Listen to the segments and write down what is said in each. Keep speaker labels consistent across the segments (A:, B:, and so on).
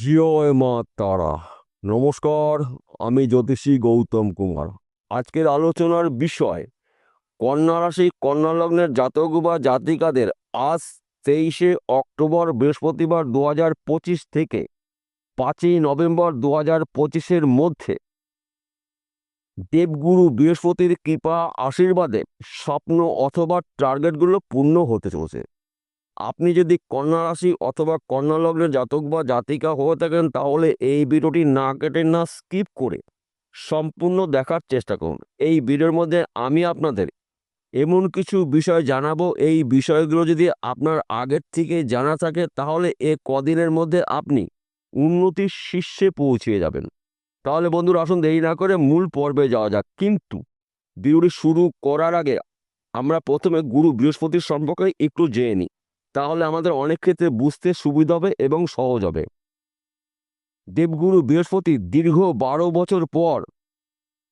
A: জয় মা তারা। নমস্কার, আমি জ্যোতিষী গৌতম কুমার। আজকের আলোচনার বিষয়, কন্যা রাশি, কন্যা লগ্নের জাতক বা জাতিকাদের আজ তেইশে অক্টোবর বৃহস্পতিবার দু পঁচিশ থেকে পাঁচই নভেম্বর দু হাজার পঁচিশের মধ্যে। দেবগুরু বৃহস্পতির কৃপা, আশীর্বাদে স্বপ্ন অথবা টার্গেটগুলো পূর্ণ হতে চলেছে। আপনি যদি কন্যা রাশি অথবা কন্যা লগ্নের জাতক বা জাতিকা হয়ে থাকেন, তাহলে এই ভিডিওটি না কেটে না স্কিপ করে সম্পূর্ণ দেখার চেষ্টা করুন। এই ভিডিওর মধ্যে আমি আপনাদের এমন কিছু বিষয় জানাব। এই বিষয়গুলো যদি আপনার আগের থেকে জানা থাকে, তাহলে এ কদিনের মধ্যে আপনি উন্নতির শীর্ষে পৌঁছে যাবেন। তাহলে বন্ধুরা, আসুন দেরি না করে মূল পর্বে যাওয়া যাক। কিন্তু ভিডিওটি শুরু করার আগে আমরা প্রথমে গুরু বৃহস্পতির সম্পর্কে একটু জেনে নিই। তাহলে আমাদের অনেক ক্ষেত্রে বুঝতে সুবিধা হবে এবং সহজ হবে। দেবগুরু বৃহস্পতি দীর্ঘ বারো বছর পর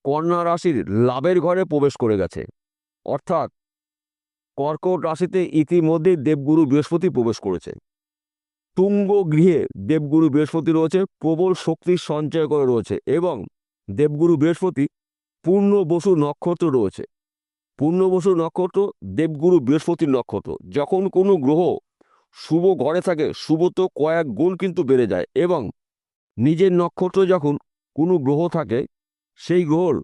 A: কন্যা রাশির লাভের ঘরে প্রবেশ করে গেছে। অর্থাৎ কর্কট রাশিতে ইতিমধ্যে দেবগুরু বৃহস্পতি প্রবেশ করেছে। তুঙ্গ গৃহে দেবগুরু বৃহস্পতি রয়েছে, প্রবল শক্তির সঞ্চয় করে রয়েছে এবং দেবগুরু বৃহস্পতি পূর্ণ বসু নক্ষত্র রয়েছে। পূর্ণবসু নক্ষত্র, দেবগুরু বৃহস্পতির নক্ষত্র। যখন কোনো গ্রহ শুভ ঘরে থাকে, শুভ তো কয়েক গুণ কিন্তু বেড়ে যায় এবং নিজের নক্ষত্র যখন কোনো গ্রহ থাকে, সেই গ্রহর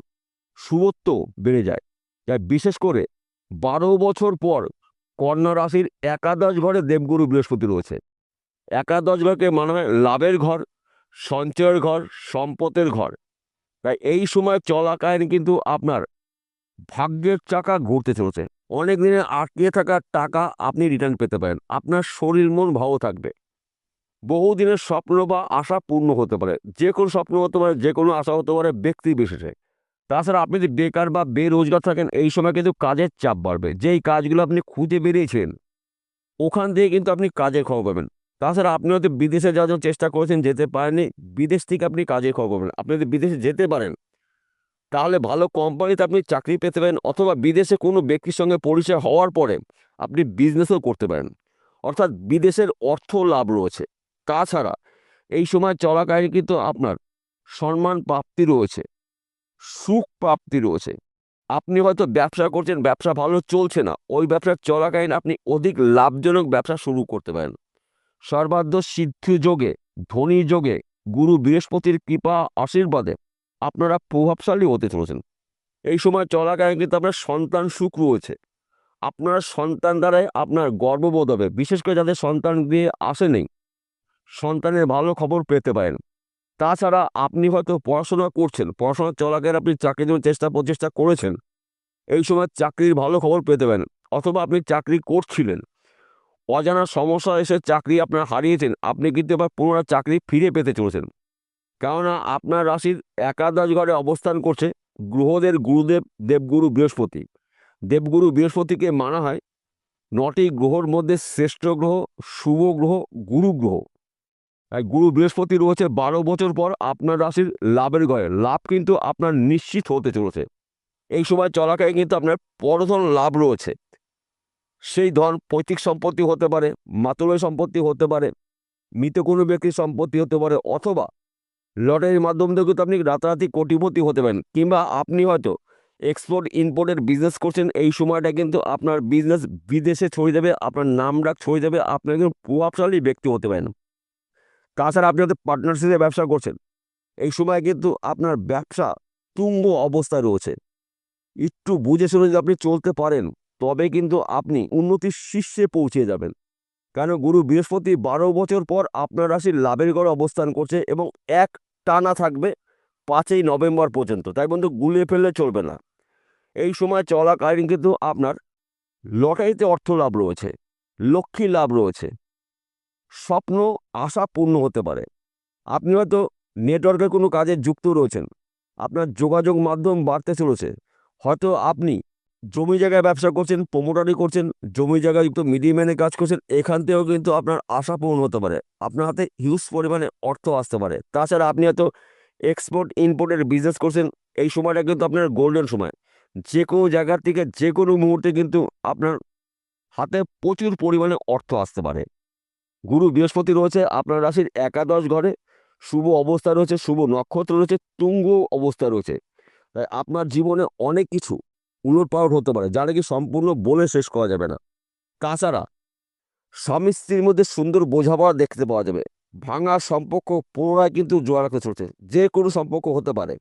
A: শুভত্ব বেড়ে যায়। তাই বিশেষ করে বারো বছর পর কন্যা রাশির একাদশ ঘরে দেবগুরু বৃহস্পতি রয়েছে। একাদশ ঘরকে মানা হয় লাভের ঘর, সঞ্চয়ের ঘর, সম্পদের ঘর। তাই এই সময় চলাকালীন কিন্তু আপনার ভাগ্যের চাকা ঘুরতে চলেছে। অনেক দিনে আটকে থাকা টাকা আপনি রিটার্ন পেতে পারেন। আপনার শরীর মন ভালো থাকবে। বহুদিনের স্বপ্ন বা আশা পূর্ণ হতে পারে। যে কোনো স্বপ্ন হতে পারে, যে কোনো আশা হতে পারে ব্যক্তি বিশেষে। তাছাড়া আপনি যদি বেকার বা বেরোজগার থাকেন, এই সময় কিন্তু কাজের চাপ বাড়বে। যেই কাজগুলো আপনি খুঁজে বেরিয়েছেন, ওখান থেকে কিন্তু আপনি কাজের খবর পাবেন। তাছাড়া আপনি হয়তো বিদেশে যাওয়ার চেষ্টা করেছেন, যেতে পারেননি। বিদেশ থেকে আপনি কাজের খবর পাবেন। আপনি যদি বিদেশে যেতে পারেন তাহলে ভালো কোম্পানিতে আপনি চাকরি পেতে পারেন অথবা বিদেশে কোনো ব্যক্তির সঙ্গে পরিচয় হওয়ার পরে আপনি বিজনেসও করতে পারেন। অর্থাৎ বিদেশের অর্থ লাভ রয়েছে। তাছাড়া এই সময় চলাকালীন কিন্তু আপনার সম্মান প্রাপ্তি রয়েছে, সুখ প্রাপ্তি রয়েছে। আপনি হয়তো ব্যবসা করছেন, ব্যবসা ভালো চলছে না, ওই ব্যবসার চলাকালীন আপনি অধিক লাভজনক ব্যবসা শুরু করতে পারেন। সর্বাধ্য সিদ্ধি যোগে, ধনী যোগে, গুরু বৃহস্পতির কৃপা আশীর্বাদে আপনারা প্রভাবশালী হতে চলেছেন। এই সময় চলাকালীন কিন্তু আপনার সন্তান সুখ রয়েছে। আপনার সন্তান দ্বারাই আপনার গর্ববোধ হবে, বিশেষ করে যাদের সন্তান দিয়ে আসে নেই। সন্তানের ভালো খবর পেতে পারেন। তাছাড়া আপনি হয়তো পড়াশোনা করছেন, পড়াশোনা চলাকালীন আপনি চাকরির জন্য চেষ্টা প্রচেষ্টা করেছেন। এই সময় চাকরির ভালো খবর পেতে পারেন, অথবা আপনি চাকরি করছিলেন। অজানা সমস্যা এসে চাকরি আপনার হারিয়েছেন, আপনি কিন্তু এবার পুনরায় চাকরি ফিরে পেতে চলেছেন। কেননা আপনার রাশির একাদশ ঘরে অবস্থান করছে গ্রহদের গুরুদেব, দেবগুরু বৃহস্পতি। দেবগুরু বৃহস্পতিকে মানা হয় নটি গ্রহর মধ্যে শ্রেষ্ঠ গ্রহ, শুভ গ্রহ, গুরু গ্রহ। গুরু বৃহস্পতি রয়েছে বারো বছর পর আপনার রাশির লাভের ঘরে লাভ কিন্তু আপনার নিশ্চিত হতে চলেছে। এই সময় চলাকালীন কিন্তু আপনার পরধন লাভ রয়েছে। সেই ধন পৈতৃক সম্পত্তি হতে পারে মাতুলের সম্পত্তি হতে পারে, মৃত কোনো ব্যক্তির সম্পত্তি হতে পারে অথবা লটারির মাধ্যম থেকে তো আপনি রাতারাতি কোটিপতি হতে পারেন, কিংবা আপনি হয়তো এক্সপোর্ট ইম্পোর্টের বিজনেস করছেন, এই সময়টা কিন্তু আপনার বিজনেস বিদেশে ছড়িয়ে যাবে, আপনার নাম ডাক ছড়িয়ে যাবে আপনার একজন প্রভাবশালী ব্যক্তি হতে পারেন। তাছাড়া আপনি হয়তো পার্টনারশিপে ব্যবসা করছেন, এই সময় কিন্তু আপনার ব্যবসা তুঙ্গ অবস্থায় রয়েছে। একটু বুঝে শুনে যদি আপনি চলতে পারেন, তবে কিন্তু আপনি উন্নতির শীর্ষে পৌঁছে যাবেন। কেন? গুরু বৃহস্পতি বারো বছর পর আপনার রাশির লাভের ঘরে অবস্থান করছে এবং এক টানা থাকবে পাঁচই নভেম্বর পর্যন্ত। তাই বন্ধু, গুলিয়ে ফেললে চলবে না। এই সময় চলাকালীন কিন্তু আপনার লটারিতে অর্থ লাভ রয়েছে লক্ষ্মী লাভ রয়েছে। স্বপ্ন, আশা পূর্ণ হতে পারে। আপনি হয়তো নেটওয়ার্কের কোনো কাজে যুক্ত রয়েছেন। আপনার যোগাযোগ মাধ্যম বাড়তে চলেছে। হয়তো আপনি জমি জায়গায় ব্যবসা করছেন প্রমোটারি করছেন, জমি জায়গায় যুক্ত মিডিয়াম্যানে কাজ করছেন, এখান থেকেও কিন্তু আপনার আশা পূরণ হতে পারে। আপনার হাতে হিউজ পরিমাণে অর্থ আসতে পারে। তাছাড়া আপনি হয়তো এক্সপোর্ট ইম্পোর্টের বিজনেস করছেন, এই সময়টা কিন্তু আপনার গোল্ডেন সময়। যে কোনো জায়গার থেকে যে কোনো মুহূর্তে কিন্তু আপনার হাতে প্রচুর পরিমাণে অর্থ আসতে পারে। গুরু বৃহস্পতি রয়েছে, আপনার রাশির একাদশ ঘরে শুভ অবস্থা রয়েছে, শুভ নক্ষত্র রয়েছে, তুঙ্গ অবস্থা রয়েছে। তাই আপনার জীবনে অনেক কিছু উলট পালট হতে পারে, যা নাকি সম্পূর্ণ বলে শেষ করা যাবে না। তাছাড়া, স্বামী স্ত্রীর মধ্যে সুন্দর বোঝাপড়া দেখতে পাওয়া যাবে। ভাঙা সম্পর্ক পুনরায় কিন্তু জোড়া রাখতে চলছে, যে কোনো সম্পর্ক হতে পারে।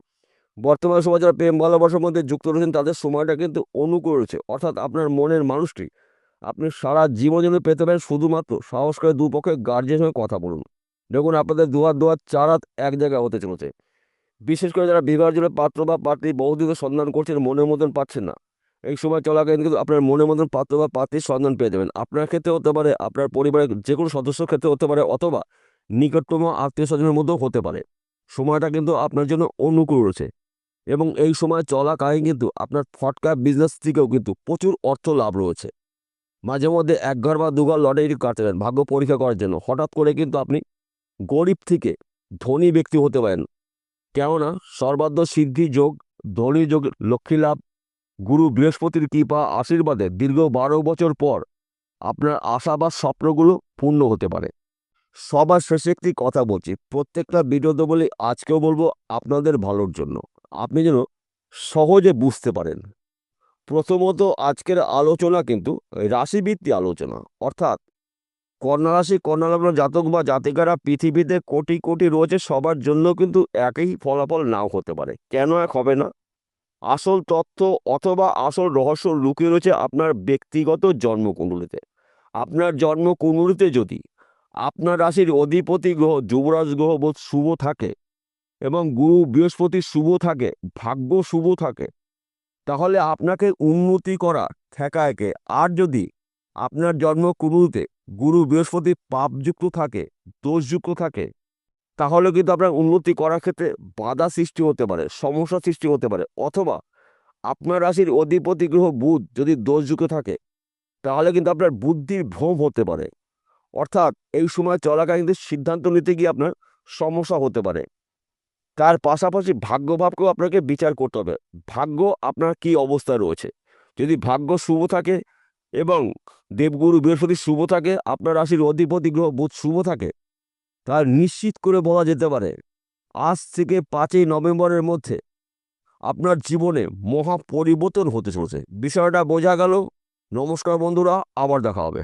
A: বর্তমান সময় যারা প্রেম, ভালোবাসার মধ্যে যুক্ত রয়েছেন, তাদের সময়টা কিন্তু অনুকূল রয়েছে। অর্থাৎ আপনার মনের মানুষটি, আপনি সারা জীবন জন্য পেতে পারেন শুধুমাত্র সাহস করে দুপক্ষে গার্জের সঙ্গে কথা বলুন। দেখুন, আপনাদের দুয়ার দুয়ার চার হাত এক জায়গায় হতে চলেছে। বিশেষ করে যারা বিবাহের জন্য পাত্র বা পাত্রী বহুদিকে সন্ধান করছেন মনের মতন পাচ্ছেন না। এই সময় চলাকালীন কিন্তু আপনার মনের মতন পাত্র বা পাত্রীর সন্ধান পেয়ে যাবেন। আপনার ক্ষেত্রে হতে পারে, আপনার পরিবারের যে কোনো সদস্যর ক্ষেত্রে হতে পারে অথবা নিকটতম আত্মীয় স্বজনের মধ্যেও হতে পারে। সময়টা কিন্তু আপনার জন্য অনুকূল রয়েছে। এবং এই সময় চলাকালীন কিন্তু আপনার ফটকা বিজনেস থেকেও কিন্তু প্রচুর অর্থ লাভ রয়েছে। মাঝে মধ্যে এক ঘর বা দুঘর লটারি কাটতে ভাগ্য পরীক্ষা করার জন্য। হঠাৎ করে কিন্তু আপনি গরিব থেকে ধনী ব্যক্তি হতে পারেন। কেননা সর্বাধ্য সিদ্ধি যোগ, ধনী যোগ, লক্ষ্মী লাভ, গুরু বৃহস্পতির কৃপা, আশীর্বাদে দীর্ঘ বারো বছর পর আপনার আশা বা স্বপ্নগুলো পূর্ণ হতে পারে। সবার শেষে একটি কথা বলছি, প্রত্যেকটা ভিডিওতে বলি আজকেও বলব আপনাদের ভালোর জন্য। আপনি যেন সহজে বুঝতে পারেন। প্রথমত আজকের আলোচনা কিন্তু রাশিভিত্তি আলোচনা, অর্থাৎ কন্যা রাশি কন্যা লগ্ন জাতক বা জাতিকারা পৃথিবীতে কোটি কোটি রয়েছে, সবার জন্য কিন্তু একই ফলাফল নাও হতে পারে। কেন এক হবে না? আসল তথ্য অথবা আসল রহস্য লুকিয়ে রয়েছে আপনার ব্যক্তিগত জন্মকুণ্ডলিতে। আপনার জন্মকুণ্ডলিতে যদি আপনার রাশির অধিপতি গ্রহ যুবরাজ গ্রহ বোধ শুভ থাকে এবং গুরু বৃহস্পতি শুভ থাকে, ভাগ্য শুভ থাকে, তাহলে আপনাকে উন্নতি করা ঠেকায়কে। আর যদি আপনার জন্মকুণ্ডলিতে গুরু বৃহস্পতি পাপযুক্ত থাকে, দোষযুক্ত থাকে। তাহলে কিন্তু আপনার উন্নতি করার ক্ষেত্রে বাধা সৃষ্টি হতে পারে, সমস্যা সৃষ্টি হতে পারে। অথবা আপনার রাশির অধিপতি গ্রহ বুধ যদি দোষযুক্ত থাকে, তাহলে কিন্তু আপনার বুদ্ধির ভ্রম হতে পারে। অর্থাৎ এই সময় চলাকালীন সিদ্ধান্ত নিতে গিয়ে আপনার সমস্যা হতে পারে। তার পাশাপাশি ভাগ্যভাবকেও আপনাকে বিচার করতে হবে। ভাগ্য আপনার কি অবস্থায় রয়েছে? যদি ভাগ্য শুভ থাকে এবং দেবগুরু বৃহস্পতি শুভ থাকে, আপনার রাশির অধিপতি গ্রহ বোধ শুভ থাকে। তার নিশ্চিত করে বলা যেতে পারে, আজ থেকে পাঁচই নভেম্বরের মধ্যে আপনার জীবনে মহা পরিবর্তন হতে চলেছে। বিষয়টা বোঝা গেল। নমস্কার বন্ধুরা, আবার দেখা হবে।